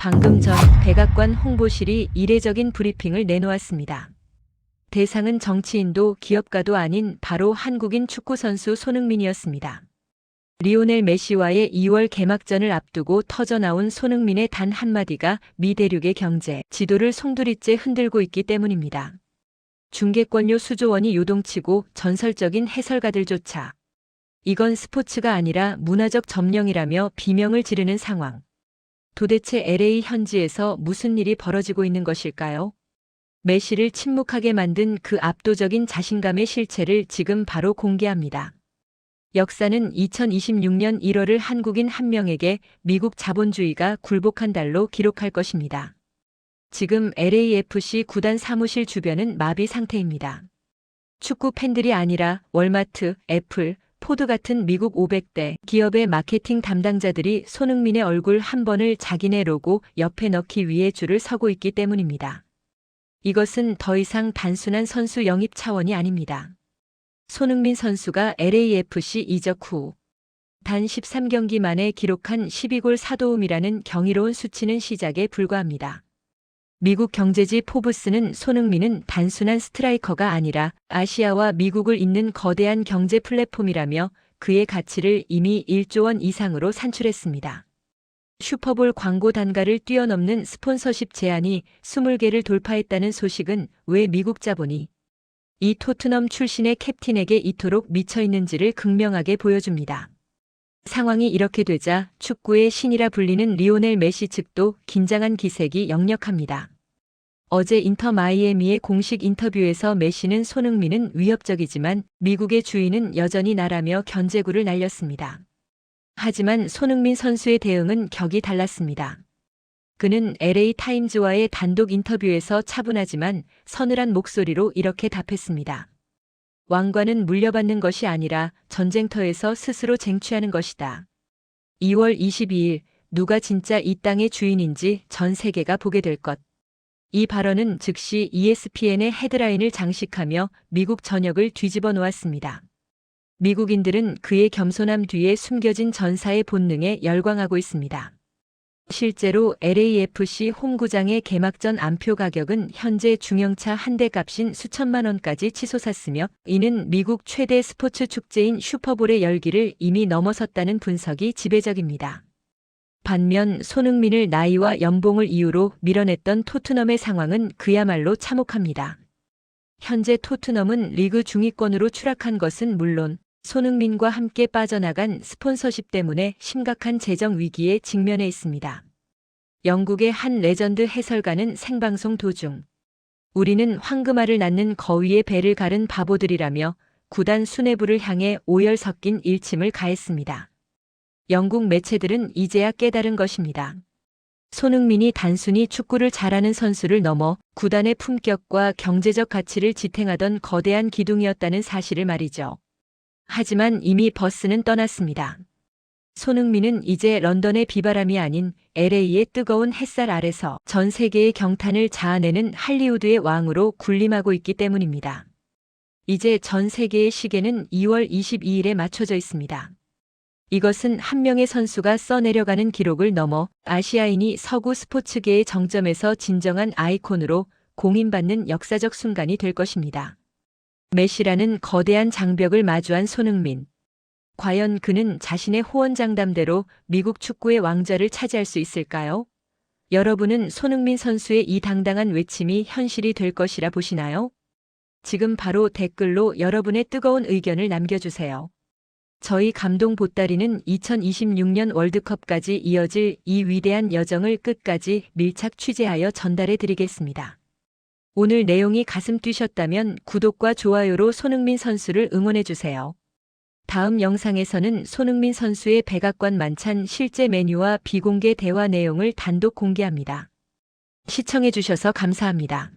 방금 전 백악관 홍보실이 이례적인 브리핑을 내놓았습니다. 대상은 정치인도 기업가도 아닌 바로 한국인 축구선수 손흥민이었습니다. 리오넬 메시와의 2월 개막전을 앞두고 터져나온 손흥민의 단 한마디가 미 대륙의 경제, 지도를 송두리째 흔들고 있기 때문입니다. 중계권료 수조원이 요동치고 전설적인 해설가들조차 이건 스포츠가 아니라 문화적 점령이라며 비명을 지르는 상황. 도대체 LA 현지에서 무슨 일이 벌어지고 있는 것일까요? 메시를 침묵하게 만든 그 압도적인 자신감의 실체를 지금 바로 공개합니다. 역사는 2026년 1월을 한국인 한 명에게 미국 자본주의가 굴복한 달로 기록할 것입니다. 지금 LAFC 구단 사무실 주변은 마비 상태입니다. 축구 팬들이 아니라 월마트, 애플, 포드 같은 미국 500대 기업의 마케팅 담당자들이 손흥민의 얼굴 한 번을 자기네 로고 옆에 넣기 위해 줄을 서고 있기 때문입니다. 이것은 더 이상 단순한 선수 영입 차원이 아닙니다. 손흥민 선수가 LAFC 이적 후 단 13경기 만에 기록한 12골 사도움이라는 경이로운 수치는 시작에 불과합니다. 미국 경제지 포브스는 손흥민은 단순한 스트라이커가 아니라 아시아와 미국을 잇는 거대한 경제 플랫폼이라며 그의 가치를 이미 1조 원 이상으로 산출했습니다. 슈퍼볼 광고 단가를 뛰어넘는 스폰서십 제한이 20개를 돌파했다는 소식은 왜 미국 자본이 이 토트넘 출신의 캡틴에게 이토록 미쳐 있는지를 극명하게 보여줍니다. 상황이 이렇게 되자 축구의 신이라 불리는 리오넬 메시 측도 긴장한 기색이 역력합니다. 어제 인터 마이애미의 공식 인터뷰에서 메시는 손흥민은 위협적이지만 미국의 주인은 여전히 나라며 견제구를 날렸습니다. 하지만 손흥민 선수의 대응은 격이 달랐습니다. 그는 LA 타임즈와의 단독 인터뷰에서 차분하지만 서늘한 목소리로 이렇게 답했습니다. 왕관은 물려받는 것이 아니라 전쟁터에서 스스로 쟁취하는 것이다. 2월 22일 누가 진짜 이 땅의 주인인지 전 세계가 보게 될 것. 이 발언은 즉시 ESPN의 헤드라인을 장식하며 미국 전역을 뒤집어 놓았습니다. 미국인들은 그의 겸손함 뒤에 숨겨진 전사의 본능에 열광하고 있습니다. 실제로 LAFC 홈구장의 개막전 안표 가격은 현재 중형차 한 대 값인 수천만 원까지 치솟았으며 이는 미국 최대 스포츠 축제인 슈퍼볼의 열기를 이미 넘어섰다는 분석이 지배적입니다. 반면 손흥민을 나이와 연봉을 이유로 밀어냈던 토트넘의 상황은 그야말로 참혹합니다. 현재 토트넘은 리그 중위권으로 추락한 것은 물론 손흥민과 함께 빠져나간 스폰서십 때문에 심각한 재정 위기에 직면해 있습니다. 영국의 한 레전드 해설가는 생방송 도중 우리는 황금알을 낳는 거위의 배를 가른 바보들이라며 구단 수뇌부를 향해 오열 섞인 일침을 가했습니다. 영국 매체들은 이제야 깨달은 것입니다. 손흥민이 단순히 축구를 잘하는 선수를 넘어 구단의 품격과 경제적 가치를 지탱하던 거대한 기둥이었다는 사실을 말이죠. 하지만 이미 버스는 떠났습니다. 손흥민은 이제 런던의 비바람이 아닌 LA의 뜨거운 햇살 아래서 전 세계의 경탄을 자아내는 할리우드의 왕으로 군림하고 있기 때문입니다. 이제 전 세계의 시계는 2월 22일에 맞춰져 있습니다. 이것은 한 명의 선수가 써내려가는 기록을 넘어 아시아인이 서구 스포츠계의 정점에서 진정한 아이콘으로 공인받는 역사적 순간이 될 것입니다. 메시라는 거대한 장벽을 마주한 손흥민. 과연 그는 자신의 호언장담대로 미국 축구의 왕좌를 차지할 수 있을까요? 여러분은 손흥민 선수의 이 당당한 외침이 현실이 될 것이라 보시나요? 지금 바로 댓글로 여러분의 뜨거운 의견을 남겨주세요. 저희 감동 보따리는 2026년 월드컵까지 이어질 이 위대한 여정을 끝까지 밀착 취재하여 전달해 드리겠습니다. 오늘 내용이 가슴 뛰셨다면 구독과 좋아요로 손흥민 선수를 응원해 주세요. 다음 영상에서는 손흥민 선수의 백악관 만찬 실제 메뉴와 비공개 대화 내용을 단독 공개합니다. 시청해 주셔서 감사합니다.